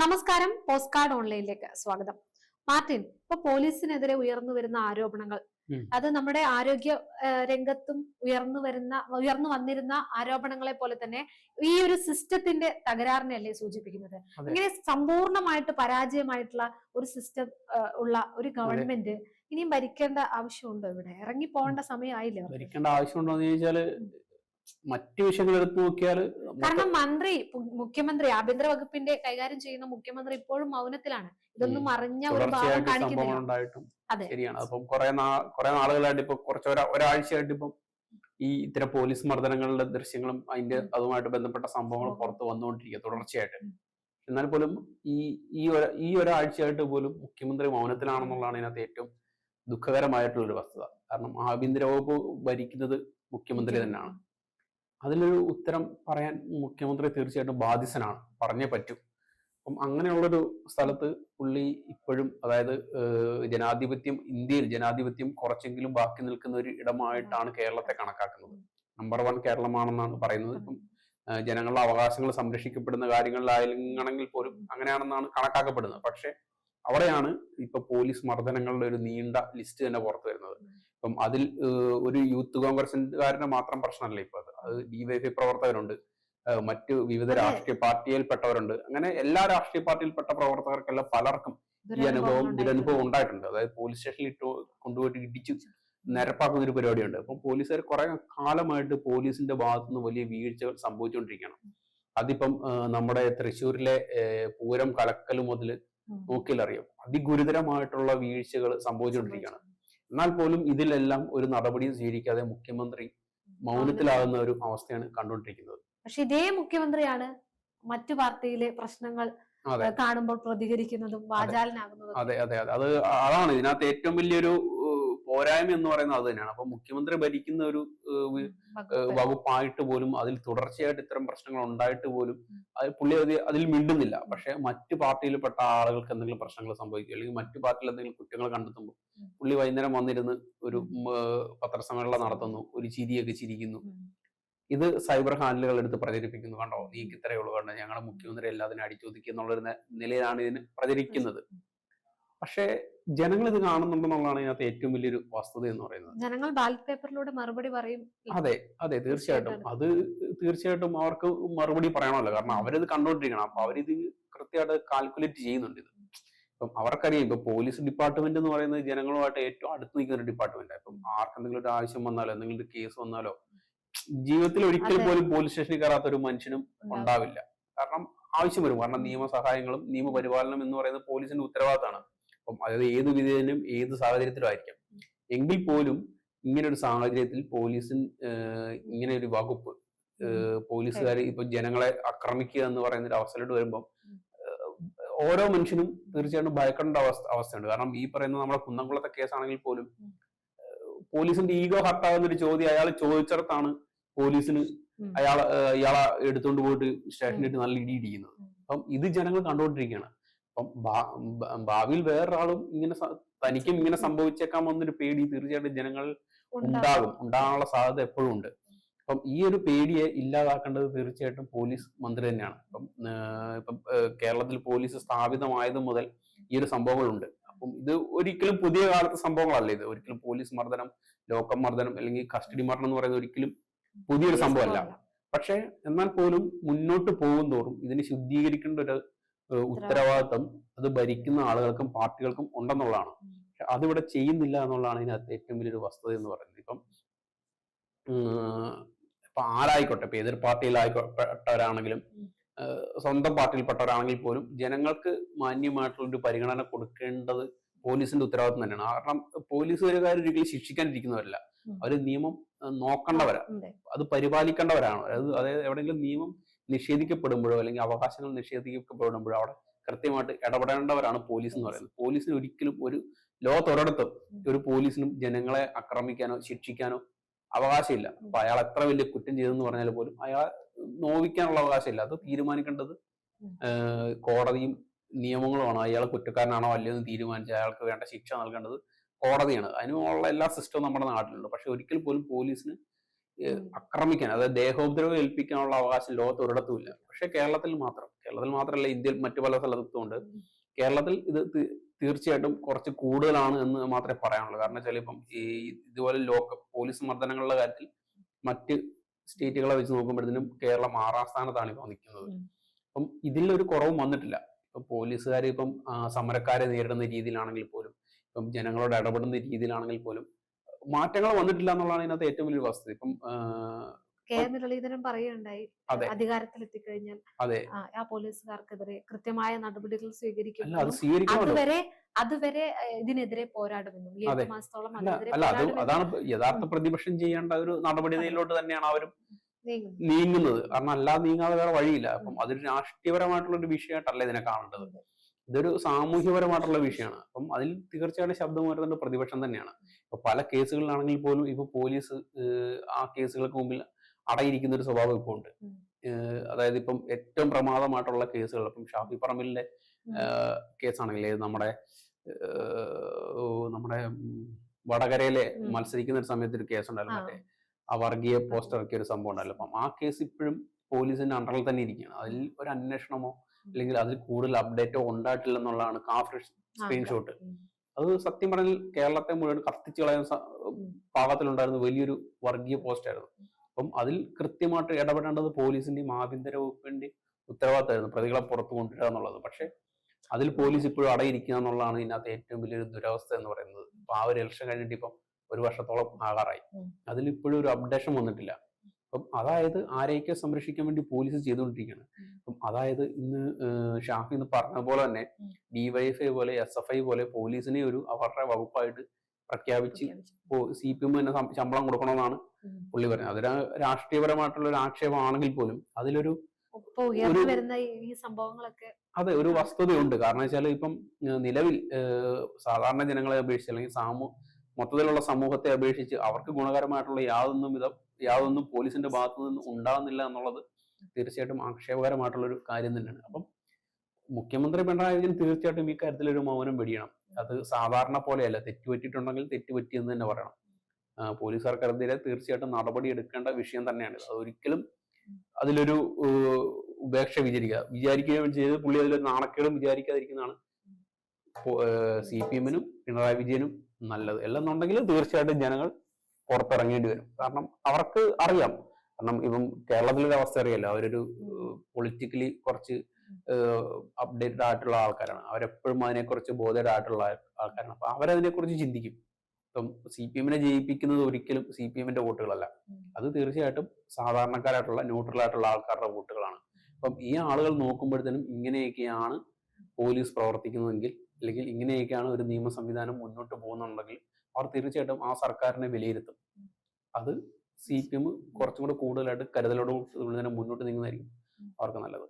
നമസ്കാരം post card ഓൺലൈനിലേക്ക് സ്വാഗതം. Martin ഇപ്പൊ പോലീസിനെതിരെ ഉയർന്നു വരുന്ന ആരോപണങ്ങൾ. അത് നമ്മുടെ ആരോഗ്യ രംഗത്തും ഉയർന്നു വരുന്ന ഉയർന്നു വന്നിരുന്ന ആരോപണങ്ങളെ പോലെ തന്നെ ഈ ഒരു സിസ്റ്റത്തിന്റെ തകരാറിനെയല്ലേ സൂചിപ്പിക്കുന്നത്? ഇങ്ങനെ സമ്പൂർണമായിട്ട് പരാജയമായിട്ടുള്ള ഒരു സിസ്റ്റം ഉള്ള ഒരു ഗവൺമെന്റ് ഇനിയും ഭരിക്കേണ്ട ആവശ്യമുണ്ടോ ഇവിടെ? ഇറങ്ങി പോകേണ്ട സമയമായില്ലേ? ഭരിക്കേണ്ട ആവശ്യമുണ്ടോ എന്ന് ചോദിച്ചാൽ മറ്റു വിഷയങ്ങൾ എടുത്തു നോക്കിയാൽ കാരണം മന്ത്രി മുഖ്യമന്ത്രി ആഭ്യന്തര വകുപ്പിന്റെ കൈകാര്യം ചെയ്യുന്ന മുഖ്യമന്ത്രി ഇപ്പോഴും മൗനത്തിലാണ് ഇതൊന്നും അറിഞ്ഞ ഒരു ഭാഗം കാണിക്കുന്നില്ല. ശരിയാണ് അപ്പം കുറെ നാ കുറെ നാളുകളായിട്ട് ഇപ്പൊ കുറച്ച് ഒരാഴ്ചയായിട്ട് ഇപ്പം ഈ ഇത്തരം പോലീസ് മർദ്ദനങ്ങളുടെ ദൃശ്യങ്ങളും അതിന്റെ. അതുമായിട്ട് ബന്ധപ്പെട്ട സംഭവങ്ങളും. പുറത്ത് വന്നുകൊണ്ടിരിക്കുക തുടർച്ചയായിട്ട്. എന്നാൽ പോലും ഈ ഈ ഒരു ഈ ഒരാഴ്ചയായിട്ട് പോലും മുഖ്യമന്ത്രി മൗനത്തിലാണെന്നുള്ളതാണ് ഇതിനകത്ത് ഏറ്റവും ദുഃഖകരമായിട്ടുള്ള ഒരു വസ്തുത കാരണം ആഭ്യന്തര വകുപ്പ് ഭരിക്കുന്നത് മുഖ്യമന്ത്രി തന്നെയാണ് അതിലൊരു ഉത്തരം പറയാൻ മുഖ്യമന്ത്രി തീർച്ചയായിട്ടും ബാധിസനാണ് പറഞ്ഞേ പറ്റൂ. അപ്പം അങ്ങനെയുള്ളൊരു സ്ഥലത്ത് പുള്ളി ഇപ്പോഴും അതായത് ജനാധിപത്യം ഇന്ത്യയിൽ ജനാധിപത്യം കുറച്ചെങ്കിലും ബാക്കി നിൽക്കുന്ന ഒരു ഇടമായിട്ടാണ് കേരളത്തെ കണക്കാക്കുന്നത്. നമ്പർ വൺ കേരളമാണെന്നാണ് പറയുന്നത്. ഇപ്പം ജനങ്ങളുടെ അവകാശങ്ങൾ സംരക്ഷിക്കപ്പെടുന്ന കാര്യങ്ങളിലാണെങ്കിൽ പോലും അങ്ങനെയാണെന്നാണ് കണക്കാക്കപ്പെടുന്നത്. പക്ഷെ അവിടെയാണ് ഇപ്പൊ പോലീസ് മർദ്ദനങ്ങളുടെ ഒരു നീണ്ട ലിസ്റ്റ് തന്നെ പുറത്തു വരുന്നത്. ഇപ്പം അതിൽ ഒരു യൂത്ത് കോൺഗ്രസിന്റെ മാത്രം പ്രശ്നമല്ല ഇപ്പൊ. അത് ഡിവൈഎഫ്ഐ പ്രവർത്തകരുണ്ട്. മറ്റു വിവിധ. രാഷ്ട്രീയ പാർട്ടിയിൽപ്പെട്ടവരുണ്ട്. അങ്ങനെ എല്ലാ രാഷ്ട്രീയ പാർട്ടിയിൽപ്പെട്ട പ്രവർത്തകർക്കെല്ലാം പലർക്കും ഈ അനുഭവം ദുരനുഭവം ഉണ്ടായിട്ടുണ്ട്. അതായത് പോലീസ് സ്റ്റേഷനിൽ ഇട്ട് കൊണ്ടുപോയിട്ട് ഇടിച്ചു നിരപ്പാക്കുന്ന ഒരു പരിപാടിയുണ്ട്. അപ്പം പോലീസുകാർ കുറെ കാലമായിട്ട് പോലീസിന്റെ ഭാഗത്തുനിന്ന് വലിയ വീഴ്ചകൾ സംഭവിച്ചുകൊണ്ടിരിക്കുകയാണ്. അതിപ്പം നമ്മുടെ തൃശ്ശൂരിലെ പൂരം കലക്കൽ മുതൽ നോക്കിയാലറിയാം. അറിയാം അതിഗുരുതരമായിട്ടുള്ള വീഴ്ചകൾ സംഭവിച്ചുകൊണ്ടിരിക്കുകയാണ്. എന്നാൽ പോലും ഇതിലെല്ലാം ഒരു നടപടിയും സ്വീകരിക്കാതെ മുഖ്യമന്ത്രി മൗനത്തിലാകുന്ന ഒരു അവസ്ഥയാണ് കണ്ടുകൊണ്ടിരിക്കുന്നത്. പക്ഷെ ഇതേ മുഖ്യമന്ത്രിയാണ് മറ്റു പാർട്ടിയിലെ പ്രശ്നങ്ങൾ കാണുമ്പോൾ പ്രതികരിക്കുന്നതും വാചാലനാകുന്നതും അതെ അതെ അതെ. അത് അതാണ് ഇതിനകത്ത് ഏറ്റവും വലിയൊരു പോരായ്മ എന്ന് പറയുന്നത് അത് തന്നെയാണ്. അപ്പൊ മുഖ്യമന്ത്രി ഭരിക്കുന്ന ഒരു. വകുപ്പായിട്ട് പോലും അതിൽ തുടർച്ചയായിട്ട് ഇത്തരം പ്രശ്നങ്ങൾ ഉണ്ടായിട്ട് പോലും. അത് പുള്ളി അത് അതിൽ മിണ്ടുന്നില്ല. പക്ഷെ മറ്റു പാർട്ടിയിൽപ്പെട്ട ആളുകൾക്ക് എന്തെങ്കിലും പ്രശ്നങ്ങൾ സംഭവിക്കുക അല്ലെങ്കിൽ മറ്റു പാർട്ടിയിൽ എന്തെങ്കിലും കുറ്റങ്ങൾ കണ്ടെത്തുമ്പോൾ പുള്ളി വൈകുന്നേരം വന്നിരുന്ന് ഒരു പത്രസമ്മേളനം നടത്തുന്നു ഒരു ചിരിയൊക്കെ ചിരിക്കുന്നു. ഇത് സൈബർ ഹാൻഡിലുകൾ എടുത്ത് പ്രചരിപ്പിക്കുന്നു കണ്ടോ? നീക്ക് ഇത്രയേ ഉള്ളൂ കണ്ടോ? ഞങ്ങളുടെ മുഖ്യമന്ത്രി എല്ലാത്തിനും അടിച്ചൊതുക്കി എന്നുള്ള ഒരു നിലയിലാണ് ഇതിന് പ്രചരിക്കുന്നത്. പക്ഷേ ജനങ്ങൾ ഇത് കാണുന്നുണ്ടെന്നുള്ളതാണ് ഇതിനകത്ത് ഏറ്റവും വലിയൊരു വസ്തുത എന്ന് പറയുന്നത്. ജനങ്ങൾ ബാലറ്റ് പേപ്പറിലൂടെ മറുപടി പറയും. അതെ അതെ തീർച്ചയായിട്ടും. അത് തീർച്ചയായിട്ടും അവർക്ക് മറുപടി പറയണമല്ലോ കാരണം അവരിത് കണ്ടോണ്ടിരിക്കണം. അപ്പൊ അവരിത് കൃത്യമായിട്ട് കാൽക്കുലേറ്റ് ചെയ്യുന്നുണ്ട് ഇത്. ഇപ്പം അവർക്കറിയാം ഇപ്പൊ പോലീസ് ഡിപ്പാർട്ട്മെന്റ് എന്ന് പറയുന്നത് ജനങ്ങളുമായിട്ട് ഏറ്റവും അടുത്ത് നിൽക്കുന്ന ഒരു ഡിപ്പാർട്ട്മെന്റ് ഇപ്പം ആർക്കെന്തെങ്കിലും ഒരു ആവശ്യം വന്നാലോ എന്തെങ്കിലും ഒരു കേസ് വന്നാലോ ജീവിതത്തിൽ ഒരിക്കൽ പോലും പോലീസ് സ്റ്റേഷനിൽ കയറാത്ത ഒരു മനുഷ്യനും ഉണ്ടാവില്ല. കാരണം ആവശ്യം വരും. കാരണം നിയമസഹായങ്ങളും നിയമപരിപാലനം എന്ന് പറയുന്നത് പോലീസിന്റെ ഉത്തരവാദിത്തമാണ്. അപ്പം അതായത് ഏത് വിധേയനും ഏത് സാഹചര്യത്തിലും ആയിരിക്കാം. എങ്കിൽ പോലും ഇങ്ങനെ ഒരു സാഹചര്യത്തിൽ പോലീസിന് ഇങ്ങനെ ഒരു വകുപ്പ് പോലീസുകാർ ഇപ്പൊ ജനങ്ങളെ ആക്രമിക്കുക എന്ന് പറയുന്ന ഒരു അവസരമായിട്ട് വരുമ്പോൾ ഓരോ മനുഷ്യനും തീർച്ചയായിട്ടും ഭയക്കേണ്ട അവസ്ഥ അവസ്ഥയുണ്ട്. കാരണം ഈ പറയുന്ന നമ്മുടെ കുന്നംകുളത്തെ കേസാണെങ്കിൽ പോലും പോലീസിന്റെ ഈഗോ ഹർട്ടാകുന്ന ഒരു ചോദ്യം അയാൾ ചോദിച്ചിടത്താണ് പോലീസിന് അയാൾ ഇയാളെ എടുത്തുകൊണ്ട് പോയിട്ട് സ്റ്റേഷനിലിട്ട് നല്ല ഇടി ഇടിക്കുന്നത്. ഉം. അപ്പം ഇത് ജനങ്ങൾ കണ്ടുകൊണ്ടിരിക്കുകയാണ്. അപ്പം ഭാവിയിൽ വേറൊരാളും ഇങ്ങനെ തനിക്കും ഇങ്ങനെ സംഭവിച്ചേക്കാം എന്നൊരു പേടി തീർച്ചയായിട്ടും ജനങ്ങൾ ഉണ്ടാകും. ഉണ്ടാകാനുള്ള സാധ്യത എപ്പോഴും ഉണ്ട്. അപ്പം ഈ ഒരു പേടിയെ ഇല്ലാതാക്കേണ്ടത് തീർച്ചയായിട്ടും പോലീസ് മന്ത്രി തന്നെയാണ്. ഇപ്പം ഇപ്പം കേരളത്തിൽ പോലീസ് സ്ഥാപിതമായത് മുതൽ ഈ ഒരു സംഭവങ്ങളുണ്ട്. അപ്പം ഇത് ഒരിക്കലും പുതിയ കാലത്തെ സംഭവങ്ങളല്ല ഇത്. ഒരിക്കലും പോലീസ് മർദ്ദനം ലോകം മർദ്ദനം അല്ലെങ്കിൽ കസ്റ്റഡി മർദ്ദനം എന്ന് പറയുന്നത് ഒരിക്കലും പുതിയൊരു സംഭവമല്ല. പക്ഷേ എന്നാൽ പോലും മുന്നോട്ട് പോകും തോറും ഇതിനെ ശുദ്ധീകരിക്കേണ്ട ഒരു ഉത്തരവാദിത്തം അത് ഭരിക്കുന്ന ആളുകൾക്കും പാർട്ടികൾക്കും ഉണ്ടെന്നുള്ളതാണ്. പക്ഷെ അതിവിടെ ചെയ്യുന്നില്ല എന്നുള്ളതാണ് ഇതിനകത്ത് ഏറ്റവും വലിയൊരു വസ്തുത എന്ന് പറയുന്നത്. ഇപ്പം ഇപ്പൊ ആരായിക്കോട്ടെ ഇപ്പൊ എതിർ പാർട്ടിയിലായിക്കോട്ടവരാണെങ്കിലും. സ്വന്തം പാർട്ടിയിൽപ്പെട്ടവരാണെങ്കിൽ പോലും ജനങ്ങൾക്ക് മാന്യമായിട്ടുള്ള ഒരു പരിഗണന കൊടുക്കേണ്ടത് പോലീസിന്റെ ഉത്തരവാദിത്വം തന്നെയാണ്. കാരണം പോലീസുകാർ ഒരിക്കലും ശിക്ഷിക്കാനിരിക്കുന്നവരല്ല. അവർ നിയമം നോക്കേണ്ടവരാ. അത് പരിപാലിക്കേണ്ടവരാണ്. അതായത് അതായത് എവിടെയെങ്കിലും നിയമം നിഷേധിക്കപ്പെടുമ്പോഴോ അല്ലെങ്കിൽ അവകാശങ്ങൾ നിഷേധിക്കപ്പെടുമ്പോഴോ അവിടെ കൃത്യമായിട്ട് ഇടപെടേണ്ടവരാണ് പോലീസ് എന്ന് പറയുന്നത്. പോലീസിന് ഒരിക്കലും ഒരു ലോകത്തൊരിടത്തും ഒരു പോലീസിനും ജനങ്ങളെ ആക്രമിക്കാനോ ശിക്ഷിക്കാനോ അവകാശമില്ല. അപ്പൊ അയാൾ എത്ര വലിയ കുറ്റം ചെയ്തെന്ന് പറഞ്ഞാൽ പോലും അയാളെ നോവിക്കാനുള്ള അവകാശമില്ല. അത് തീരുമാനിക്കേണ്ടത്. കോടതിയും നിയമങ്ങളുമാണ്. അയാൾ കുറ്റക്കാരനാണോ അല്ലയോ എന്ന് തീരുമാനിച്ച് അയാൾക്ക് വേണ്ട ശിക്ഷ നൽകേണ്ടത് കോടതിയാണ്. അതിനുള്ള എല്ലാ സിസ്റ്റവും നമ്മുടെ നാട്ടിലുണ്ട്. പക്ഷെ ഒരിക്കൽ പോലും പോലീസിന് ആക്രമിക്കാൻ അതായത് ദേഹോപദ്രവം ഏൽപ്പിക്കാനുള്ള അവകാശം ലോകത്ത് ഒരിടത്തുമില്ല പക്ഷെ കേരളത്തിൽ മാത്രം കേരളത്തിൽ മാത്രമല്ല ഇന്ത്യയിൽ മറ്റു പല സ്ഥലത്തും ഉണ്ട് കേരളത്തിൽ ഇത് തീർച്ചയായിട്ടും കുറച്ച് കൂടുതലാണ് എന്ന് മാത്രമേ പറയാനുള്ളൂ. കാരണം വെച്ചാൽ ഇപ്പം ഈ ഇതുപോലെ ലോക്ക പോലീസ് മർദ്ദനങ്ങളുടെ കാര്യത്തിൽ മറ്റ് സ്റ്റേറ്റുകളെ വെച്ച് നോക്കുമ്പോഴത്തേനും കേരളം ആറാം സ്ഥാനത്താണ് ഇപ്പോൾ നിൽക്കുന്നത്. അപ്പം ഇതിലൊരു കുറവും വന്നിട്ടില്ല. ഇപ്പം പോലീസുകാർ ഇപ്പം സമരക്കാരെ നേരിടുന്ന രീതിയിലാണെങ്കിൽ പോലും ഇപ്പം ജനങ്ങളോട് ഇടപെടുന്ന രീതിയിലാണെങ്കിൽ പോലും മാറ്റങ്ങൾ വന്നിട്ടില്ല എന്നുള്ളതാണ് ഇതിനകത്ത് ഏറ്റവും വലിയ വസ്തു ഇപ്പം കെ. മുരളീധരൻ പറയുകയുണ്ടായി അതെ. അധികാരത്തിൽ എത്തിക്കഴിഞ്ഞാൽ അതെ. ആ, പോലീസുകാർക്കെതിരെ കൃത്യമായ നടപടികൾ സ്വീകരിക്കും അതുവരെ അതുവരെ ഇതിനെതിരെ പോരാടുമെന്നും ഈ എട്ട് മാസത്തോളം അതാണ് യഥാർത്ഥ പ്രതിപക്ഷം ചെയ്യേണ്ട ഒരു നടപടിയിലോട്ട് തന്നെയാണ് അവരും നീങ്ങുന്നത്. കാരണം അല്ലാതെ നീങ്ങാതെ വേറെ വഴിയില്ല. അപ്പം അതൊരു രാഷ്ട്രീയപരമായിട്ടുള്ള ഒരു വിഷയമായിട്ടല്ല ഇതിനെ കാണേണ്ടത്. ഇതൊരു സാമൂഹ്യപരമായിട്ടുള്ള വിഷയമാണ്. അപ്പം അതിൽ തീർച്ചയായിട്ടും ശബ്ദം ഉയർത്തേണ്ട പ്രതിപക്ഷം തന്നെയാണ്. ഇപ്പൊ പല കേസുകളിലാണെങ്കിൽ പോലും ഇപ്പൊ പോലീസ് ആ കേസുകൾക്ക് മുമ്പിൽ അടയിരിക്കുന്ന ഒരു സ്വഭാവം ഇപ്പോൾ ഉണ്ട്. അതായത് ഇപ്പം ഏറ്റവും പ്രമാദമായിട്ടുള്ള കേസുകൾ ഇപ്പം ഷാഫി പറമ്പിലിന്റെ. കേസാണെങ്കിൽ നമ്മുടെ നമ്മുടെ വടകരയിലെ മത്സരിക്കുന്ന ഒരു സമയത്ത് ഒരു കേസ് ഉണ്ടായിരുന്നു. മറ്റേ ആ വർഗീയ പോസ്റ്റർ ഇറക്കിയ ഒരു സംഭവം ഉണ്ടല്ലോ അപ്പം ആ കേസ് ഇപ്പോഴും പോലീസിന്റെ അണ്ടറിൽ തന്നെ ഇരിക്കുകയാണ്. അതിൽ ഒരു അന്വേഷണമോ അല്ലെങ്കിൽ അതിൽ കൂടുതൽ അപ്ഡേറ്റോ ഉണ്ടായിട്ടില്ല എന്നുള്ളതാണ് ആ, സ്ക്രീൻഷോട്ട് അത്. സത്യം പറഞ്ഞാൽ കേരളത്തെ മുഴുവൻ കത്തിച്ചു കളയുന്ന പാകത്തിലുണ്ടായിരുന്ന വലിയൊരു വർഗീയ പോസ്റ്റായിരുന്നു അപ്പം അതിൽ കൃത്യമായിട്ട് ഇടപെടേണ്ടത് പോലീസിന്റെയും ആഭ്യന്തര വകുപ്പിന്റെയും ഉത്തരവാദിത്തമായിരുന്നു. പ്രതികളെ പുറത്തു കൊണ്ടുവരിക എന്നുള്ളത്. പക്ഷെ അതിൽ പോലീസ് ഇപ്പോഴും അടയിരിക്കുക എന്നുള്ളതാണ് ഇതിനകത്ത് ഏറ്റവും വലിയൊരു ദുരവസ്ഥ എന്ന് പറയുന്നത്. അപ്പൊ ആ ഒരു ഇലക്ഷൻ കഴിഞ്ഞിട്ട് ഇപ്പം ഒരു വർഷത്തോളം ആകാറായി. അതിൽ ഇപ്പോഴും ഒരു അപ്ഡേഷൻ വന്നിട്ടില്ല. അപ്പം അതായത് ആരെയൊക്കെ സംരക്ഷിക്കാൻ വേണ്ടി പോലീസ് ചെയ്തുകൊണ്ടിരിക്കുകയാണ്. അപ്പം അതായത് ഇന്ന് ഷാഫി എന്ന് പറഞ്ഞ പോലെ തന്നെ. ഡിവൈഎഫ്ഐ പോലെ എസ് എഫ് ഐ പോലെ പോലീസിനെ ഒരു അവരുടെ വകുപ്പായിട്ട് പ്രഖ്യാപിച്ച്. സി പി എം തന്നെ ശമ്പളം കൊടുക്കണമെന്നാണ്. പുള്ളി പറഞ്ഞത് അതൊരു രാഷ്ട്രീയപരമായിട്ടുള്ള ഒരു ആക്ഷേപമാണെങ്കിൽ പോലും അതിലൊരു വരുന്ന ഈ സംഭവങ്ങളൊക്കെ അതെ ഒരു വസ്തുതയുണ്ട് കാരണം വെച്ചാൽ ഇപ്പം നിലവിൽ സാധാരണ ജനങ്ങളെ അപേക്ഷിച്ച് അല്ലെങ്കിൽ സാമൂ മൊത്തത്തിലുള്ള സമൂഹത്തെ അപേക്ഷിച്ച് അവർക്ക് ഗുണകരമായിട്ടുള്ള യാതൊന്നും വിധം യാതൊന്നും പോലീസിന്റെ ഭാഗത്തു നിന്ന് ഉണ്ടാകുന്നില്ല എന്നുള്ളത് തീർച്ചയായിട്ടും ആക്ഷേപകരമായിട്ടുള്ള ഒരു കാര്യം തന്നെയാണ്. അപ്പം മുഖ്യമന്ത്രി പിണറായി വിജയൻ തീർച്ചയായിട്ടും ഈ കാര്യത്തിൽ ഒരു മൗനം വെടിയണം. അത് സാധാരണ പോലെയല്ല. തെറ്റുപറ്റിയിട്ടുണ്ടെങ്കിൽ തെറ്റുപറ്റിയെന്ന് തന്നെ പറയണം. പോലീസ് സർക്കാരെതിരെ തീർച്ചയായിട്ടും നടപടി എടുക്കേണ്ട വിഷയം തന്നെയാണ്. അതൊരിക്കലും അതിലൊരു ഉപേക്ഷ വിചാരിക്കുക വിചാരിക്കുകയും ചെയ്ത് പുള്ളി അതിലൊരു നാണക്കേടും വിചാരിക്കാതിരിക്കുന്നതാണ്. സി പി എമ്മിനും പിണറായി വിജയനും നല്ലത്. അല്ലെന്നുണ്ടെങ്കിൽ തീർച്ചയായിട്ടും ജനങ്ങൾ പുറത്തിറങ്ങേണ്ടി വരും. കാരണം അവർക്ക് അറിയാം. കാരണം ഇപ്പം കേരളത്തിലൊരു അവസ്ഥ അറിയാലോ? അവരൊരു പൊളിറ്റിക്കലി കുറച്ച് അപ്ഡേറ്റഡ് ആയിട്ടുള്ള ആൾക്കാരാണ്. അവരെപ്പോഴും അതിനെക്കുറിച്ച് ബോധേഡ് ആയിട്ടുള്ള ആൾക്കാരാണ്. അപ്പൊ അവരതിനെക്കുറിച്ച് ചിന്തിക്കും. ഇപ്പം സി പി എമ്മിനെ ജയിപ്പിക്കുന്നത് ഒരിക്കലും സി പി എമ്മിന്റെ വോട്ടുകളല്ല. അത് തീർച്ചയായിട്ടും സാധാരണക്കാരായിട്ടുള്ള ന്യൂട്രൽ ആയിട്ടുള്ള ആൾക്കാരുടെ വോട്ടുകളാണ്. അപ്പം ഈ ആളുകൾ നോക്കുമ്പോഴത്തേനും ഇങ്ങനെയൊക്കെയാണ് പോലീസ് പ്രവർത്തിക്കുന്നതെങ്കിൽ അല്ലെങ്കിൽ ഇങ്ങനെയൊക്കെയാണ് ഒരു നിയമ സംവിധാനം മുന്നോട്ട് പോകുന്നുണ്ടെങ്കിൽ അവർ തീർച്ചയായിട്ടും ആ സർക്കാരിനെ വിലയിരുത്തും. അത് സി പി എം കുറച്ചും കൂടെ കൂടുതലായിട്ട് കരുതലോടുകൂടി തന്നെ മുന്നോട്ട് നീങ്ങുന്നതായിരിക്കും അവർക്ക് നല്ലത്.